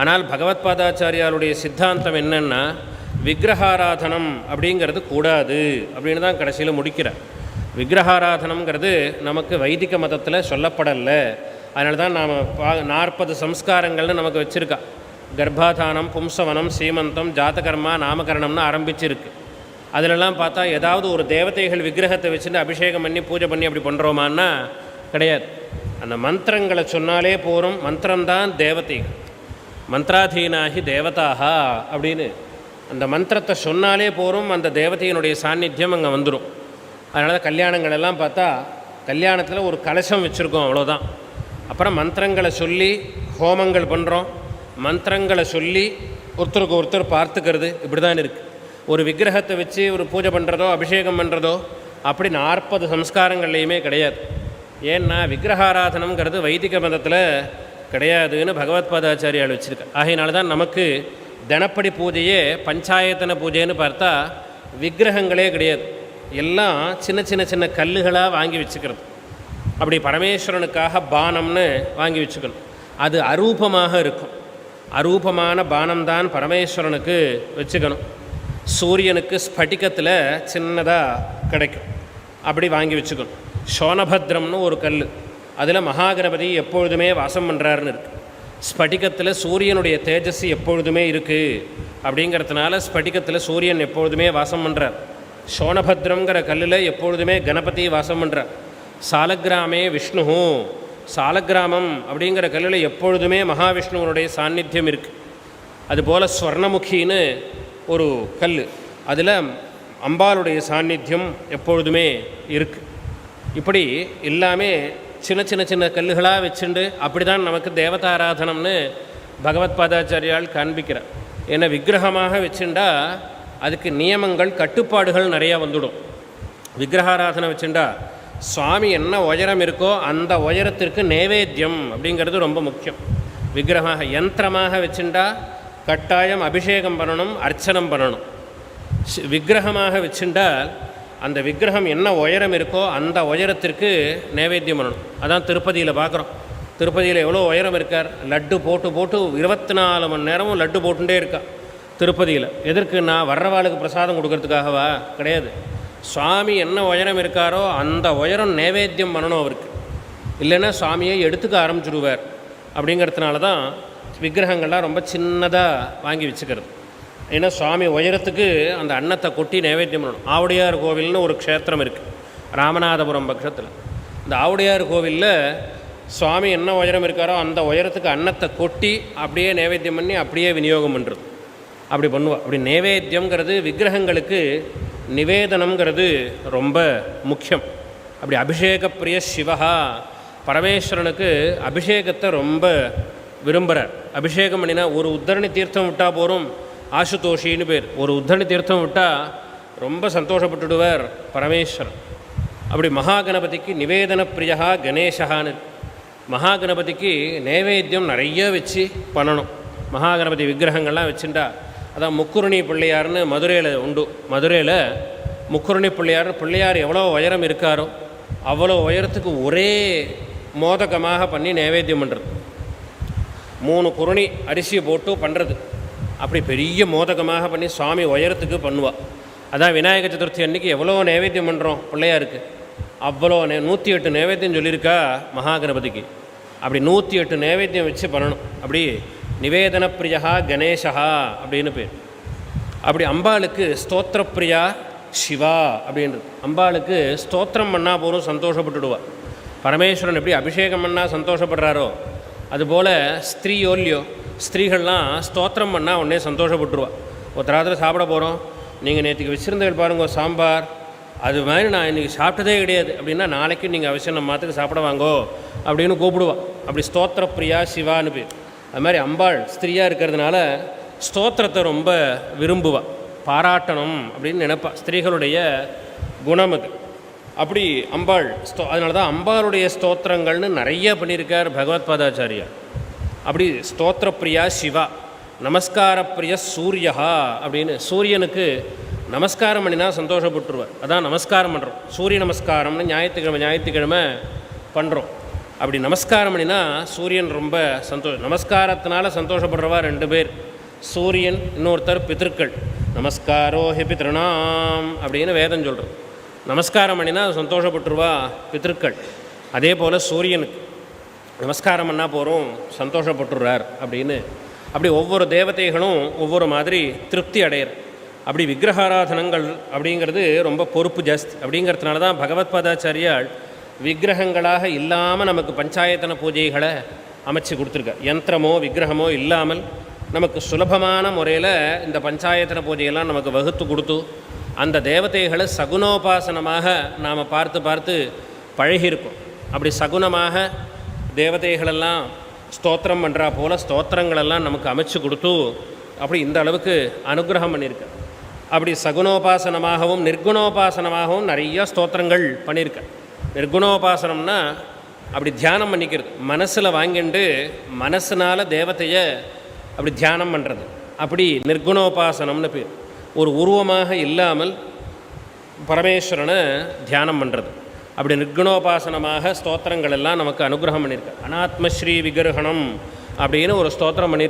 ஆனால் பகவத் பாதாச்சாரியாருடைய சித்தாந்தம் என்னென்னா விக்கிரகாராதனம் அப்படிங்கிறது கூடாது அப்படின்னு தான் கடைசியில் முடிக்கிறார். விக்கிரகாராதனம்ங்கிறது நமக்கு வைதிக மதத்தில் சொல்லப்படலை. அதனால தான் நாம் பா நாற்பது சம்ஸ்காரங்கள்னு நமக்கு வச்சுருக்கா. கர்ப்பாதானம் பும்சவனம் சீமந்தம் ஜாதகர்மா நாமகரணம்னு ஆரம்பிச்சிருக்கு. அதிலெல்லாம் பார்த்தா ஏதாவது ஒரு தேவதைகள் விக்கிரகத்தை வச்சுட்டு அபிஷேகம் பண்ணி பூஜை பண்ணி அப்படி பண்ணுறோமான்னா கிடையாது. அந்த மந்திரங்களை சொன்னாலே போகிறோம் மந்திரம்தான் தேவதைகள். மந்திராதீனாகி தேவதாகா அப்படின்னு அந்த மந்திரத்தை சொன்னாலே போகிறோம் அந்த தேவதையினுடைய சாநித்தியம் அங்கே வந்துடும் அதனால கல்யாணங்கள் எல்லாம் பார்த்தா கல்யாணத்தில் ஒரு கலசம் வச்சுருக்கோம் அவ்வளோதான் அப்புறம் மந்திரங்களை சொல்லி ஹோமங்கள் பண்ணுறோம் மந்திரங்களை சொல்லி ஒருத்தருக்கு ஒருத்தர் பார்த்துக்கிறது இப்படி தான் இருக்குது ஒரு விக்கிரகத்தை வச்சு ஒரு பூஜை பண்ணுறதோ அபிஷேகம் பண்ணுறதோ அப்படி நாற்பது சம்ஸ்காரங்கள்லையுமே கிடையாது. ஏன்னா விக்கிரகாராதனங்கிறது வைதிக மதத்தில் கிடையாதுன்னு பகவத் பாதாச்சாரியால் வச்சுருக்க. ஆகையினால தான் நமக்கு தினப்படி பூஜையே பஞ்சாயத்தன பூஜைன்னு பார்த்தா விக்கிரகங்களே கிடையாது. எல்லாம் சின்ன சின்ன சின்ன கல்லுகளாக வாங்கி வச்சுக்கிறது. அப்படி பரமேஸ்வரனுக்காக பானம்னு வாங்கி வச்சுக்கணும். அது அரூபமாக இருக்கும். அரூபமான பானம்தான் பரமேஸ்வரனுக்கு வச்சுக்கணும். சூரியனுக்கு ஸ்படிகத்தில் சின்னதாக கிடைக்கும். அப்படி வாங்கி வச்சுக்கணும். சோனபத்ரம்னு ஒரு கல் அதில் மகாகணபதி எப்பொழுதுமே வாசம் பண்ணுறாருன்னு இருக்குது ஸ்படிகத்தில் சூரியனுடைய தேஜஸ் எப்பொழுதுமே இருக்குது அப்படிங்கிறதுனால ஸ்படிகத்தில் சூரியன் எப்பொழுதுமே வாசம் பண்ணுறார் சோனபத்ரங்கிற கல்லில் எப்பொழுதுமே கணபதி வாசம் பண்ணுறார் சாலக்கிராமே விஷ்ணு சாலக்கிராமம் அப்படிங்கிற கல்லில் எப்பொழுதுமே மகாவிஷ்ணுவனுடைய சாநித்தியம் இருக்குது அதுபோல் ஸ்வர்ணமுகின்னு ஒரு கல் அதில் அம்பாளுடைய சாநித்தியம் எப்பொழுதுமே இருக்குது இப்படி எல்லாமே சின்ன சின்ன சின்ன கல்லுகளாக வச்சுண்டு அப்படி தான் நமக்கு தேவதாராதனம்னு பகவத் பாதாச்சாரியால் காண்பிக்கிறார். ஏன்னா விக்கிரகமாக வச்சுண்டா அதுக்கு நியமங்கள் கட்டுப்பாடுகள் நிறையா வந்துடும். விக்கிரகாராதனை வச்சுண்டா சுவாமி என்ன உயரம் இருக்கோ அந்த உயரத்திற்கு நைவேத்தியம் அப்படிங்கிறது ரொம்ப முக்கியம். விக்கிரகமாக யந்திரமாக வச்சுண்டா கட்டாயம் அபிஷேகம் பண்ணணும் அர்ச்சனம் பண்ணணும். விக்கிரகமாக வச்சுண்டால் அந்த விக்கிரகம் என்ன உயரம் இருக்கோ அந்த உயரத்திற்கு நைவேத்தியம் பண்ணணும். அதான் திருப்பதியில் பார்க்குறோம் திருப்பதியில் எவ்வளோ உயரம் இருக்கார்? லட்டு போட்டு போட்டு இருபத்தி நாலு மணி நேரமும் லட்டு போட்டுட்டே இருக்கா. திருப்பதியில். எதற்கு? நான் வர்றவாளுக்கு பிரசாதம் கொடுக்கறதுக்காகவா? கிடையாது. சுவாமி என்ன உயரம் இருக்காரோ அந்த உயரம் நைவேத்தியம் பண்ணணும் அவருக்கு. இல்லைன்னா சுவாமியை எடுத்துக்க ஆரம்பிச்சுடுவார் அப்படிங்கிறதுனால தான் விக்கிரகங்கள்லாம் ரொம்ப சின்னதாக வாங்கி வச்சுக்கிறது. ஏன்னா சுவாமி உயரத்துக்கு அந்த அன்னத்தை கொட்டி நைவேத்தியம் பண்ணணும். ஆவுடையார் கோவில்னு ஒரு க்ஷேத்திரம் இருக்குது ராமநாதபுரம் பட்சத்தில் இந்த ஆவுடையார் கோவிலில் சுவாமி என்ன உயரம் இருக்காரோ அந்த உயரத்துக்கு அன்னத்தை கொட்டி அப்படியே நைவேத்தியம் பண்ணி அப்படியே விநியோகம் பண்ணுறது அப்படி பண்ணுவோம் அப்படி நைவேத்தியங்கிறது விக்கிரகங்களுக்கு நிவேதனம்ங்கிறது ரொம்ப முக்கியம். அப்படி அபிஷேகப்பிரிய சிவகா சிவஹா பரமேஸ்வரனுக்கு அபிஷேகத்தை ரொம்ப விரும்புகிறார் அபிஷேகம் பண்ணினா ஒரு உத்தரணி தீர்த்தம் விட்டால் போகிறோம் ஆசுதோஷின்னு பேர். ஒரு உத்தனி தீர்த்தம் விட்டால் ரொம்ப சந்தோஷப்பட்டுடுவார் பரமேஸ்வரன். அப்படி மகாகணபதிக்கு நிவேதன பிரியா கணேசகான்னு இருக்கு. மகாகணபதிக்கு நைவேத்தியம் நிறைய வச்சு பண்ணணும். மகாகணபதி விக்கிரகங்கள்லாம் வச்சுட்டா அதான் முக்குருணி பிள்ளையார்னு மதுரையில் உண்டு. மதுரையில் முக்குருணி பிள்ளையார் பிள்ளையார் எவ்வளோ உயரம் இருக்காரோ அவ்வளோ உயரத்துக்கு ஒரே மோதகமாக பண்ணி நைவேத்தியம் பண்ணுறது மூணு குருணி அரிசியை போட்டு பண்ணுறது அப்படி பெரிய மோதகமாக பண்ணி சுவாமி உயரத்துக்கு பண்ணுவாள் அதான் விநாயக சதுர்த்தி அன்னைக்கு எவ்வளோ நைவேத்தியம் பண்ணுறோம் பிள்ளையாருக்கு. அவ்வளோ நே நூற்றி எட்டு நைவேத்தியம் சொல்லியிருக்கா மகாகணபதிக்கு. அப்படி நூற்றி எட்டு நைவேத்தியம் வச்சு பண்ணணும். அப்படி நிவேதன பிரியா கணேசா அப்படின்னு பேர். அப்படி அம்பாளுக்கு ஸ்தோத்திரப்பிரியா சிவா அப்படின்றது அம்பாளுக்கு ஸ்தோத்திரம் பண்ணால் போதும் சந்தோஷப்பட்டுடுவா. பரமேஸ்வரன் எப்படி அபிஷேகம் பண்ணால் சந்தோஷப்படுறாரோ அதுபோல் ஸ்திரீயோல்யோ ஸ்திரீகள்லாம் ஸ்தோத்திரம் பண்ணால் உடனே சந்தோஷப்பட்டுருவா. ஒருத்தராத்திர சாப்பிட போகிறோம் நீங்கள் நேற்றுக்கு வச்சுருந்தீங்க பாருங்க சாம்பார். அது மாதிரி நான் இன்றைக்கி சாப்பிட்டதே கிடையாது. அப்படின்னா நாளைக்கு நீங்கள் அவசியம் நம்ம மாத்துக்கு சாப்பிட வாங்கோ அப்படின்னு கூப்பிடுவா. அப்படி ஸ்தோத்திர பிரியா சிவான்னு பேர். அது மாதிரி அம்பாள் ஸ்திரீயாக இருக்கிறதுனால ஸ்தோத்திரத்தை ரொம்ப விரும்புவாள் பாராட்டணும் அப்படின்னு நினைப்பா. ஸ்திரீகளுடைய குணம் அது. அப்படி அம்பாள் ஸ்தோ அதனால தான் அம்பாளுடைய ஸ்தோத்திரங்கள்னு நிறைய பண்ணியிருக்கார் பகவத் பாதாச்சாரியார். அப்படி ஸ்தோத்திரப்பிரியா சிவா நமஸ்காரப்பிரிய சூரியா அப்படின்னு சூரியனுக்கு நமஸ்காரம் பண்ணினா சந்தோஷப்பட்டுருவார். அதான் நமஸ்காரம் பண்ணுறோம் சூரிய நமஸ்காரம்னு ஞாயிற்றுக்கிழமை ஞாயிற்றுக்கிழமை பண்ணுறோம் அப்படி நமஸ்காரம் பண்ணினா சூரியன் ரொம்ப சந்தோஷம் நமஸ்காரத்தினால சந்தோஷப்படுறவா ரெண்டு பேர். சூரியன் இன்னொருத்தர் பித்திருக்கள். நமஸ்காரோ ஹி பித்ருணாம் அப்படின்னு வேதம் சொல்கிறோம் நமஸ்காரம் பண்ணினா சந்தோஷப்பட்டுருவா பித்திருக்கள். அதே போல் சூரியனுக்கு. நமஸ்காரம் பண்ணால் போகிறோம் சந்தோஷப்பட்டுறார் அப்படின்னு. அப்படி ஒவ்வொரு தேவதைகளும் ஒவ்வொரு மாதிரி திருப்தி அடையிற அப்படி விக்கிரகாராதனங்கள் அப்படிங்கிறது ரொம்ப பொறுப்பு ஜாஸ்தி. அப்படிங்கிறதுனால தான் பகவத் பாதாச்சாரியால் விக்கிரகங்களாக இல்லாமல் நமக்கு பஞ்சாயத்தன பூஜைகளை அமைச்சு கொடுத்துருக்க யந்திரமோ விக்கிரகமோ இல்லாமல் நமக்கு சுலபமான முறையில் இந்த பஞ்சாயத்தன பூஜையெல்லாம் நமக்கு வகுத்து கொடுத்து அந்த தேவதைகளை சகுனோபாசனமாக நாம் பார்த்து பார்த்து பழகியிருக்கோம். அப்படி சகுனமாக தேவதைகளெல்லாம் ஸ்தோத்திரம் பண்ணுறா போல் ஸ்தோத்திரங்களெல்லாம் நமக்கு அமைச்சு கொடுத்து அப்படி இந்த அளவுக்கு அனுகிரகம் பண்ணியிருக்க. அப்படி சகுணோபாசனமாகவும் நிர்குணோபாசனமாகவும் நிறைய ஸ்தோத்திரங்கள் பண்ணியிருக்க. நிர்குணோபாசனம்னா அப்படி தியானம் பண்ணிக்கிறது. மனசில் வாங்கிண்டு மனசினால் தேவதையை அப்படி தியானம் பண்ணுறது அப்படி நிர்குணோபாசனம்னு பேர். ஒரு உருவமாக இல்லாமல் பரமேஸ்வரனை தியானம் பண்ணுறது அப்படி நிர்குணோபாசனமாக ஸ்தோத்திரங்கள் எல்லாம் நமக்கு அனுகிரகம் பண்ணியிருக்கு அனாத்மஸ்ரீ விகிரகணம் அப்படின்னு ஒரு ஸ்தோத்திரம் பண்ணியிருக்கு